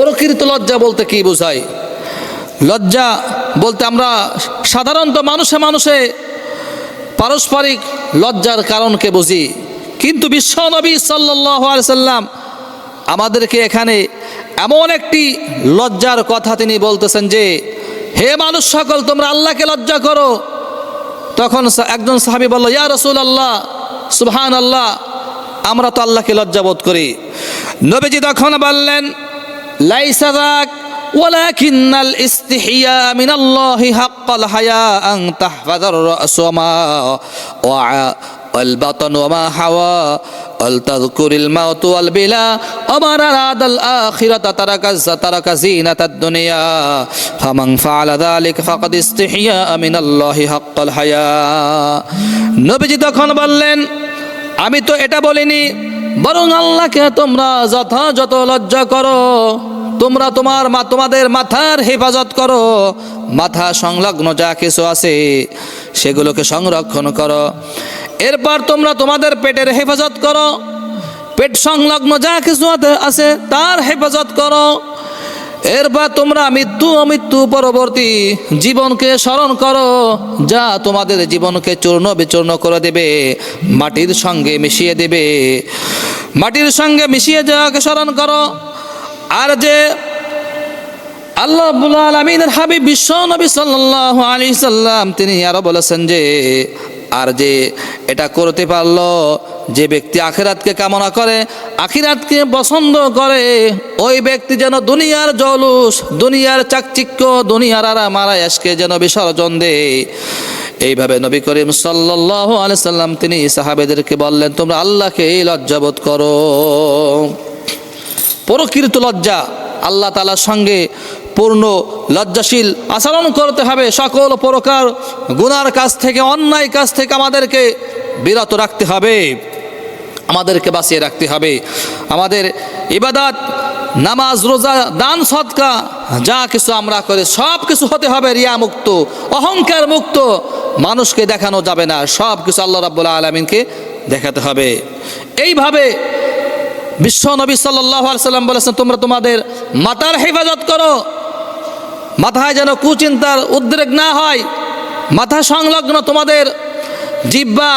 প্রকৃত লজ্জা বলতে কি বোঝায়? লজ্জা বলতে আমরা সাধারণত মানুষে মানুষে পারস্পরিক লজ্জার কারণকে বুঝি। কিন্তু বিশ্ব নবী সাল্লাহ সাল্লাম আমাদেরকে এখানে এমন একটি লজ্জার কথা তিনি বলতেছেন যে, হে মানুষ সকল, তোমরা আল্লাহকে লজ্জা করো। তখন একজন সাহাবি বলল, ইয়া রসুল আল্লাহ সুবহান আল্লাহ আমরা তো আল্লাহকে লজ্জাবোধ করি। নবীজি তখন বললেন লাইসা যাক ولكن الاستحياء من الله حق الحياء أن تحفظ الرأس وما وعى والبطن وما حوى ولتذكر الموت والبلا ومن أراد الآخرة ترك ترك زينة الدنيا فمن فعل ذلك فقد استحياء من الله حق الحياء নবীজি তখন বললেন আমি তো এটা বলিনি বরং আল্লাহকে তোমরা যথাযথ লজ্জা করো। তোমরা তোমার মা, তোমাদের মাথার হেফাজত করো। মাথা সংলগ্ন যা কিছু আছে, সেগুলোকে সংরক্ষণ করো। এরপর তোমরা তোমাদের পেটের হেফাজত করো। পেট সংলগ্ন যা কিছু আছে, তার হেফাজত করো। এরপর তোমরা মৃত্যু অমৃত্যু পরবর্তী জীবনকে স্মরণ করো, যা তোমাদের জীবনকে চূর্ণ বিচূর্ণ করে দেবে, মাটির সঙ্গে মিশিয়ে দেবে। মাটির সঙ্গে মিশিয়ে যাওয়াকে স্মরণ করো। আর যে আল্লাহ আলমিনের হাবিব, বিশ্ব নবী সাল্লাহ আলী সাল্লাম, তিনি আরও বলেছেন যে, আর যে এটা করতে পারল যে ব্যক্তি আখিরাতকে কামনা করে, আখিরাতকে পছন্দ করে, ওই ব্যক্তি যেন দুনিয়ার জলুস, দুনিয়ার চাকচিক্য, দুনিয়ার আরাম আরায়াসকে যেন বিসর্জন দেয়। এইভাবে নবী করিম সাল্লাহ সাল্লাম তিনি সাহাবেদেরকে বললেন, তোমরা আল্লাহকে এই লজ্জাবোধ করো। প্রকৃত লজ্জা আল্লাহ তালার সঙ্গে পূর্ণ লজ্জাশীল আচরণ করতে হবে। সকল প্রকার গুনার কাছ থেকে, অন্যায় কাছ থেকে আমাদেরকে বিরত রাখতে হবে। আমাদেরকে বাঁচিয়ে রাখতে হবে। আমাদের ইবাদাত, নামাজ, রোজা, দান সৎকা যা কিছু আমরা করে সব কিছু হতে হবে রিয়া মুক্ত অহংকার মুক্ত মানুষকে দেখানো যাবে না, সব কিছু আল্লাহ রাবুল্লাহ আলমিনকে দেখাতে হবে। এইভাবে বিশ্ব নবী সাল্লাম বলেছেন, তোমরা তোমাদের মাতার হেফাজত করো। মাথায় যেন কুচিন্তার উদ্রেক না হয়, মাথা সংলগ্ন তোমাদের জিব্বা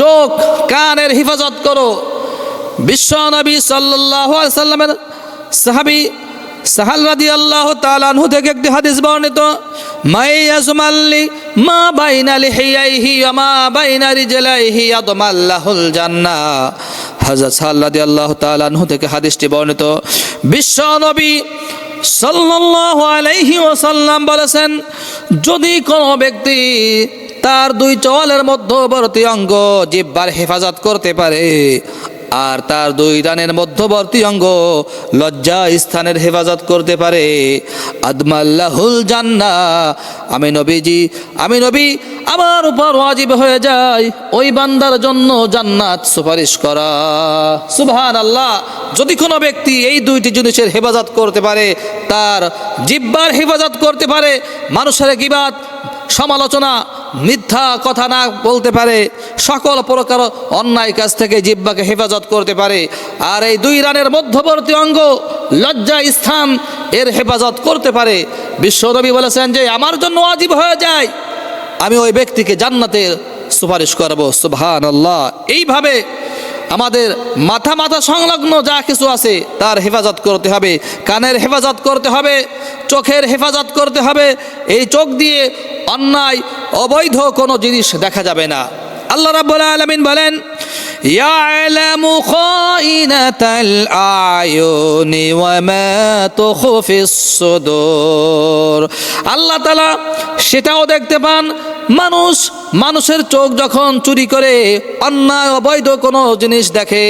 চোখ কানের হেফাজত করো। বিশ্ব নবী সাল্লামের সাহাবি সাহাল রাদি আল্লাহ তালানহু থেকে একটি হাদিস বর্ণিত, মাই আজমাল্লি মা বাইনালি হিয়াইহি মা বাইনারি জেলাইহি আদমাল্লাহুল জান্নাহ হযরত সাহাল রাদি আল্লাহ তালানহু থেকে হাদিসটি বর্ণিত, বিশ্ব নবী সাল্লাল্লাহু আলাইহি ওয়াসাল্লাম বলেছেন, যদি কোনো ব্যক্তি তার দুই চওয়ালের মধ্যবর্তী অঙ্গ জিব্বার হেফাজত করতে পারে, আর তার দুই দানের মধ্যবর্তী অঙ্গ লজ্জা স্থানের হেফাজত করতে পারে। আদমাল্লাহুল জান্না আমি নবীজি, আমি নবী, আমার উপর ওয়াজিব হয়ে যায়, ওই বান্দার জন্য জান্নাত সুপারিশ করা। সুবহান আল্লাহ যদি কোনো ব্যক্তি এই দুইটি জিনিসের হেফাজত করতে পারে, তার জিব্বার হেফাজত করতে পারে, মানুষের গিবাদ, সমালোচনা মিথ্যা কথা না বলতে পারে, সকল প্রকার অন্যায় কাজ থেকে জিব্বাকে হেফাজত করতে পারে। আর এই দুই রানের মধ্যবর্তী অঙ্গ লজ্জা স্থান এর হেফাজত করতে পারে। বিশ্বনবী বলেছেন যে, আমার জন্য আজীব হয়ে যায়। আমি ওই ব্যক্তিকে জান্নাতের সুপারিশ করব। সুবহান আল্লাহ এইভাবে আমাদের মাথা মাথা সংলগ্ন যা কিছু আছে, তার হেফাজত করতে হবে। কানের হেফাজত করতে হবে, চোখের হেফাজত করতে হবে। এই চোখ দিয়ে অন্যায় অবৈধ কোনো জিনিস দেখা যাবে না। আল্লাহ রাব্বুল আলামিন বলেন, ইয়ালামু খাইনাতাল আয়ুনি ওয়া মা তুখফিস সুদূর। আল্লাহ তাআলা সেটাও দেখতে পান, মানুষ মানুষের চোখ যখন চুরি করে অন্যায় অবৈধ কোনো জিনিস দেখে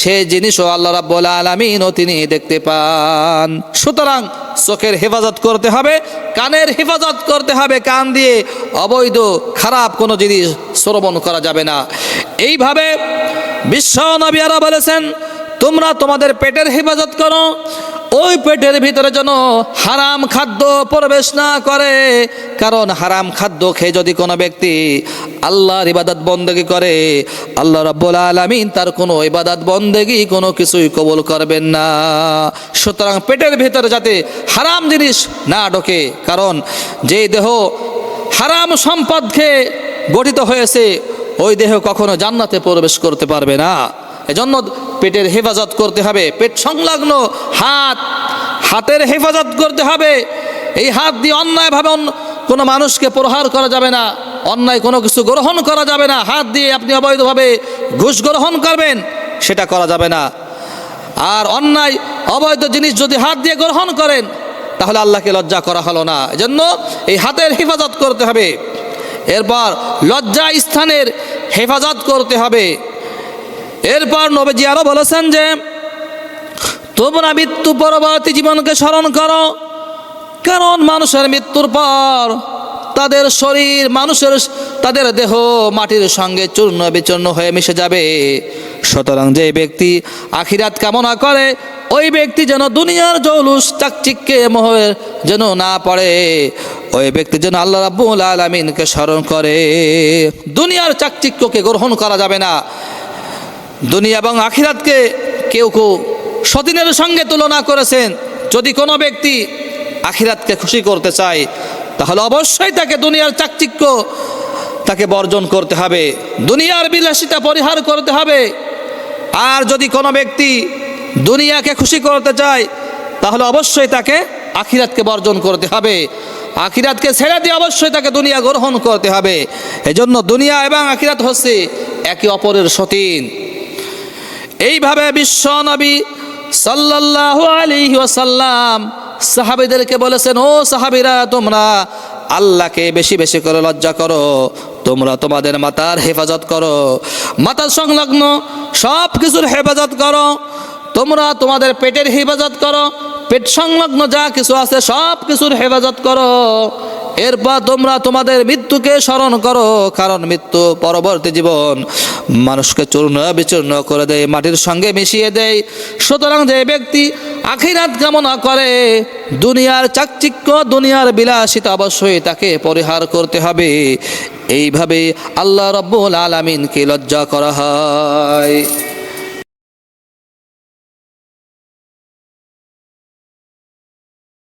সে জিনিসও আল্লাহ রাব্বুল আলামিনও তিনি দেখতে পান। সুতরাং চোখের হেফাজত করতে হবে, কানের হেফাজত করতে হবে, কান দিয়ে অবৈধ, খারাপ কোনো জিনিস শ্রবণ করা যাবে না। এইভাবে বিশ্ব নবী আরা বলেছেন তোমরা তোমাদের পেটের হেফাজত করো। ওই পেটের ভিতরে যেন হারাম খাদ্য প্রবেশ না করে। কারণ হারাম খাদ্য খেয়ে যদি কোনো ব্যক্তি আল্লাহর ইবাদত বন্দেগি করে, আল্লাহ রাব্বুল আলামিন তার কোনো ইবাদত বন্দেগি কোনো কিছুই কবুল করবেন না। সুতরাং পেটের ভিতরে যাতে হারাম জিনিস না ঢোকে, কারণ যে দেহ হারাম সম্পদ খেয়ে গঠিত হয়েছে, ওই দেহ কখনো জান্নাতে প্রবেশ করতে পারবে না। এজন্য পেটের হেফাজত করতে হবে। পেট সংলগ্ন হাত, হাতের হেফাজত করতে হবে। এই হাত দিয়ে অন্যায়ভাবে অন্য কোনো মানুষকে প্রহার করা যাবে না, অন্যায় কোনো কিছু গ্রহণ করা যাবে না। হাত দিয়ে আপনি অবৈধভাবে ঘুষ গ্রহণ করবেন, সেটা করা যাবে না। আর অন্যায়, অবৈধ জিনিস যদি হাত দিয়ে গ্রহণ করেন, তাহলে আল্লাহকে লজ্জা করা হলো না। এজন্য এই হাতের হেফাজত করতে হবে। এরপর লজ্জা স্থানের হেফাজত করতে হবে। এরপর নবীজি আরও বলেছেন যে, তোমরা মৃত্যু পরবর্তী জীবনকে স্মরণ করো। কারণ মানুষের মৃত্যুর পর তাদের শরীর, মানুষের তাদের দেহ মাটির সঙ্গে চূর্ণ বিচূর্ণ হয়ে মিশে যাবে। সুতরাং যে ব্যক্তি আখিরাত কামনা করে, ওই ব্যক্তি যেন দুনিয়ার জৌলুস, চাকচিক্যে মোহের যেন না পড়ে। ওই ব্যক্তি যেন আল্লাহ রাব্বুল আলমিনকে স্মরণ করে। দুনিয়ার চাকচিক্যকে গ্রহণ করা যাবে না। দুনিয়া এবং আখিরাতকে কেউ কেউ সতীনের সঙ্গে তুলনা করেছেন। যদি কোনো ব্যক্তি আখিরাতকে খুশি করতে চায়, তাহলে অবশ্যই তাকে দুনিয়ার চাকচিক্য তাকে বর্জন করতে হবে, দুনিয়ার বিলাসিতা পরিহার করতে হবে। আর যদি কোনো ব্যক্তি দুনিয়াকে খুশি করতে চায়, তাহলে অবশ্যই তাকে আখিরাতকে বর্জন করতে হবে। আখিরাতকে ছেড়ে দিয়ে অবশ্যই তাকে দুনিয়া গ্রহণ করতে হবে। এজন্য দুনিয়া এবং আখিরাত হচ্ছে একে অপরের সতীন। এইভাবে বিশ্ব নবী সাল্লাল্লাহু আলাইহি ওয়াসাল্লাম সাহাবীদেরকে বলেছেন, ও সাহাবীরা, তোমরা আল্লাহকে বেশি বেশি করে লজ্জা করো, তোমরা তোমাদের মাতার হেফাজত করো, মাতার সংলগ্ন সব কিছুর হেফাজত করো, তোমরা তোমাদের পেটের হেফাজত করো, পেট সংলগ্ন যা কিছু আছে সব কিছুর হেফাজত করো। এরপর তোমরা তোমাদের মৃত্যুকে স্মরণ করো, কারণ মৃত্যু পরবর্তী জীবন। মানুষকে চূর্ণ বিচূর্ণ করে দেয়, মাটির সঙ্গে মিশিয়ে দেয়। সুতরাং যে ব্যক্তি আখিরাত কামনা করে, দুনিয়ার চাকচিক্য, দুনিয়ার বিলাসিতা অবশ্যই তাকে পরিহার করতে হবে। এইভাবে আল্লাহ রব্বুল আলমিনকে লজ্জা করা হয়।